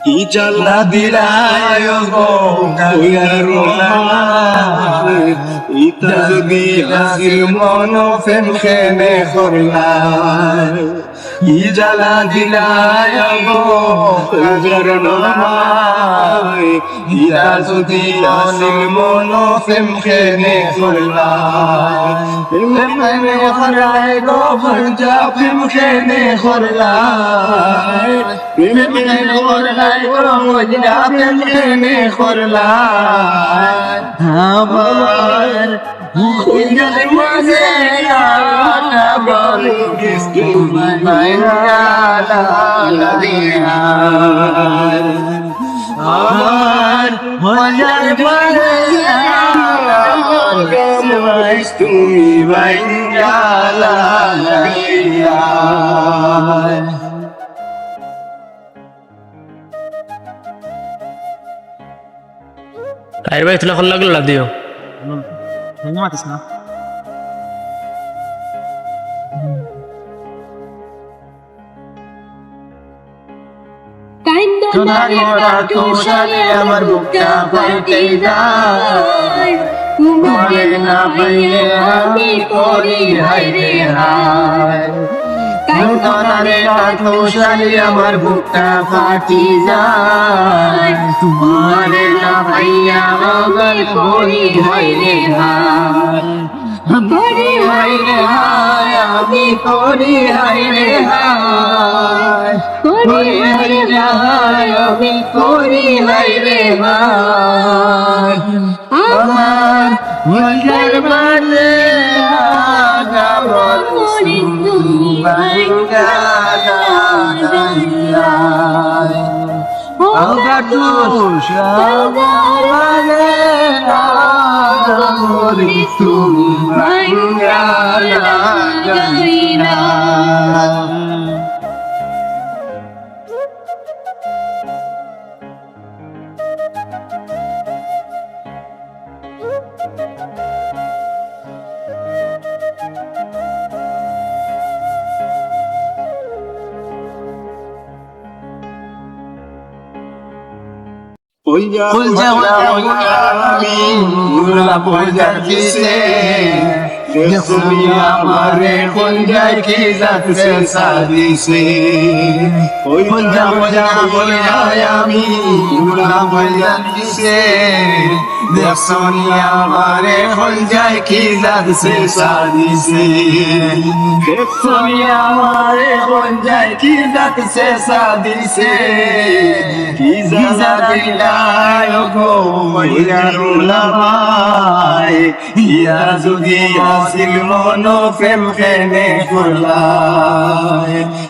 কি জ্বালা দিলায় গো ইতা যদি হাসির মন ফেন খেনে করলাম কি জ্বালা দিলায় গো ইতা যদি হাসির মন ফেন খেনে করলাম প্রেমে হরাই গো ভরজা প্রেম খেনে করলাম প্রেমে হরাই গো ভরজা প্রেম খেনে আমার কিস্তু আমার মজার তুমি বাইঙ্গালা তাই ভাই তুলা খোলা লাগল দিও সোনার মোরা তুষারে আমার বুকটা ফাইটে যায়। তোমারে না পাইলে আমি করি হাই রে হাই সোনারে তুষারে আমার বুকটা ফাটি যায়। তোমারে না পাইয়া আমার করি রে হাই করি হাই রে হাই আমি করি হাই রে হাই করি হাই রে হাই আমি করি হাই রে হাই আমার মনের মানে আমরা আগমন তুমি বাঙ্গালা ফুল আমারে কোন যায় কি যাচ্ছে সাদিসে ফুল যাওয়া বলে আমি মুলা পয়দার কিসে দেখুনি আমারে কোন যায় কি যাচ্ছে সাদিসে? দেখুনি আমারে কোন যায় কি যাচ্ছে সাদিসে? কি দিলায় গো মইয়ারুলা ভাই ইয়া যদি আসিল মন প্রেম খেনে করলায়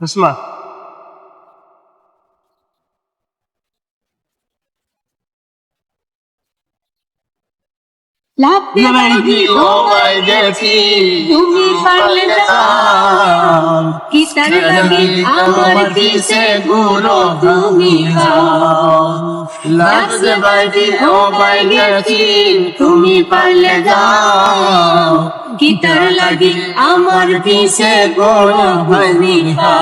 সুষমা লাভ তোমায় দেখি তুমি পারলে যাও কি তার লাগে আমার দিছে গুরু তুমি হও লাগছে বাইটি ও বাই দেখি তুমি পারলে যাও কিটার লাগি আমার পিছে বড় হনিহা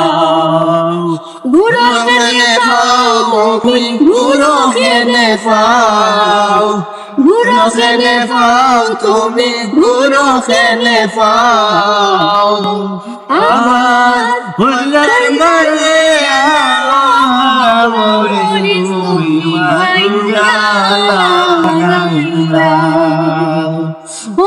ঘুরো হেনে পাও মকুল ঘুরো হেনে পাও। ঘুরো হেনে পাও তুমি ঘুরো হেনে পাও। আমার হুল্লার মারে আমার মাইয়া মাইয়া ও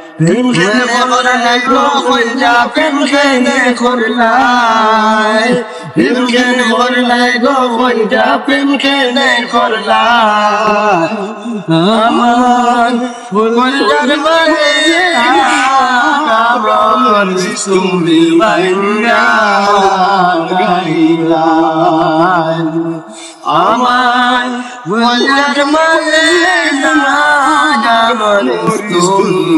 প্রেম কেনে করলাই গো? কইলা প্রেম কেনে করলাই? প্রেম কেনে করলাই গো? কইলা প্রেম করলাই? আমার মানে আমার তুমি আমার বলার মানে তুমি